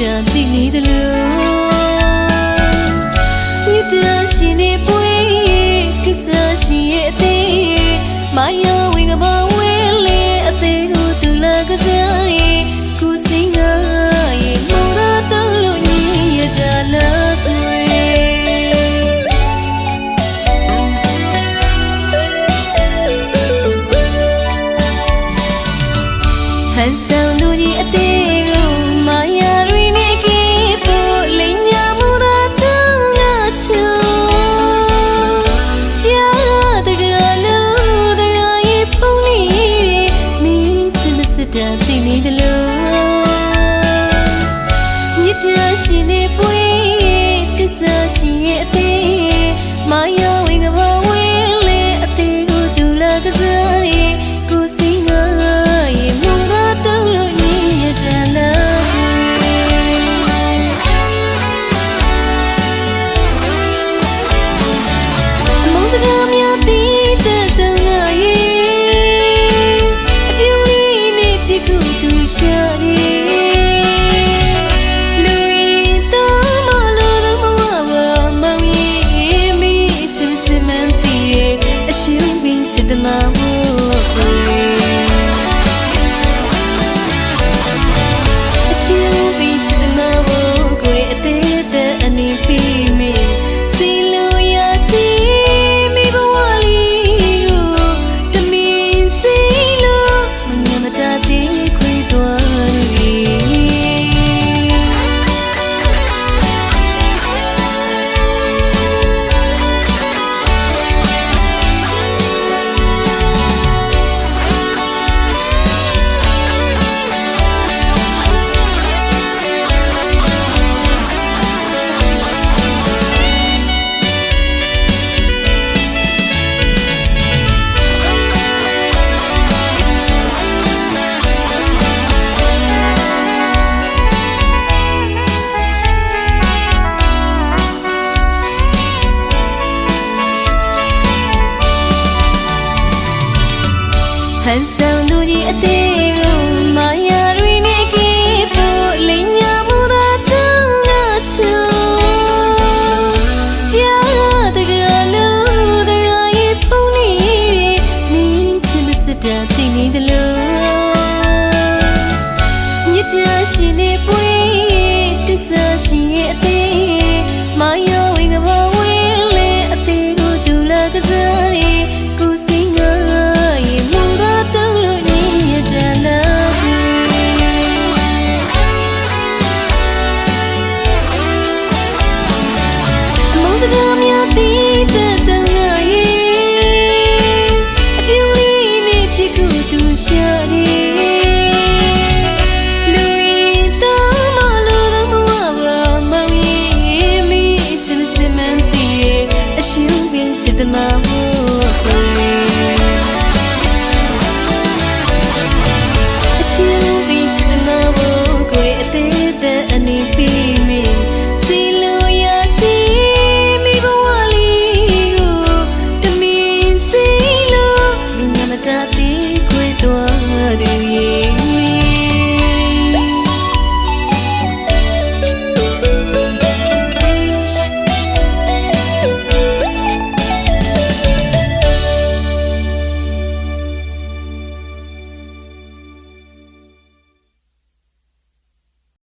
တန်သိနေသလိုမြတ်တာရှိနေပွေကစားရှိရဲ့အသေးမယောဝေကဘာဝဲလေအသေးကိုသူလာကစားရင်ကိုစင်ငါရင်မနာတော့လို့ညီရတာလားသွေးဟန်ဆောင်သူကြီးအသေးကို 各自。 ဟန်ဆောင်သူကြီးအသေးကိုမာယာတွေနဲ့ကေဖို့လိမ်ညာမှုသာသူငါချူပြာတကလို့တကရဲ့ပုံနေမင်းချစ်မစတဲ့တင်းနေတယ်လို့မြတ်တရှိနေပွဲ စကားများသိ